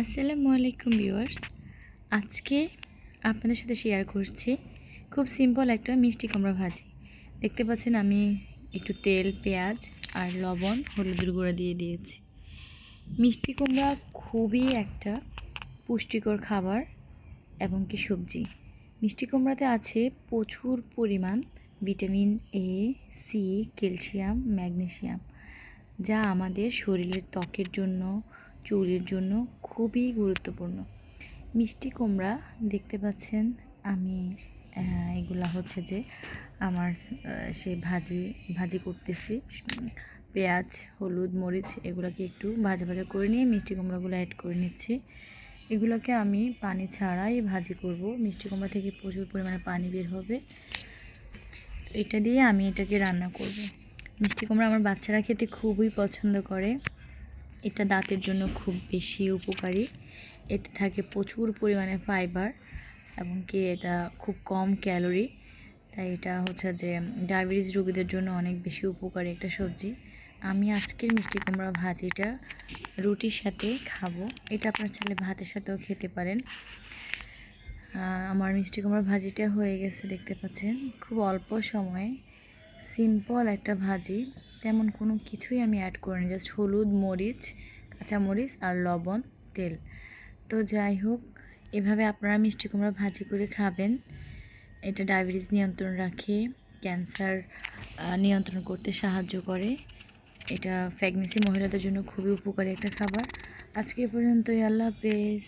আসসালামু আলাইকুম ভিউয়ার্স। আজকে আপনাদের সাথে শেয়ার করছি খুব সিম্পল একটা মিষ্টি কুমড়া ভাজি। দেখতে পাচ্ছেন আমি একটু তেল, পেঁয়াজ আর লবণ, হলুদের গুঁড়া দিয়ে দিয়েছি। মিষ্টি কুমড়া খুবই একটা পুষ্টিকর খাবার এবং কি সবজি। মিষ্টি কুমড়াতে আছে প্রচুর পরিমাণ vitamin A C calcium, magnesium, যা আমাদের শরীরের ত্বকের জন্য, চুলের জন্য খুবই গুরুত্বপূর্ণ। মিষ্টি কুমড়া দেখতে পাচ্ছেন আমি এগুলা হচ্ছে যে আমার সে ভাজি ভাজি করতেছি। পেঁয়াজ, হলুদ, মরিচ এগুলোকে একটু ভাজা ভাজা করে নিয়ে মিষ্টি কুমড়াগুলো অ্যাড করে নিচ্ছি। এগুলোকে আমি পানি ছাড়াই ভাজি করব। মিষ্টি কুমড়া থেকে প্রচুর পরিমাণে পানি বের হবে। এটা দিয়ে আমি এটাকে রান্না করব। মিষ্টি কুমড়া আমার বাচ্চারা খেতে খুবই পছন্দ করে। এটা দাঁতের জন্য খুব বেশি উপকারী। এতে থাকে প্রচুর পরিমাণে ফাইবার এবং কি এটা খুব কম ক্যালোরি তাই এটা হচ্ছে যে ডায়াবেটিস রোগীদের জন্য অনেক বেশি উপকারী একটা সবজি। আমি আজকের মিষ্টি কুমড়া ভাজিটা রুটির সাথে খাব। এটা আপনার ছেলে ভাতের সাথেও খেতে পারেন। আমার মিষ্টি কুমড়া ভাজিটা হয়ে গেছে, দেখতে পাচ্ছেন। খুব অল্প সময়ে সিম্পল একটা ভাজি, তেমন কোনো কিছুই আমি অ্যাড করিনি জাস্ট হলুদ, মরিচ, কাঁচামরিচ আর লবণ, তেল। তো যাই হোক, এভাবে আপনারা মিষ্টি কুমড়া ভাজি করে খাবেন। এটা ডায়াবেটিস নিয়ন্ত্রণ রাখে, ক্যান্সার নিয়ন্ত্রণ করতে সাহায্য করে। এটা প্রেগনেন্সি মহিলাদের জন্য খুবই উপকারী একটা খাবার। আজকে পর্যন্তই, আল্লাহ হাফেজ।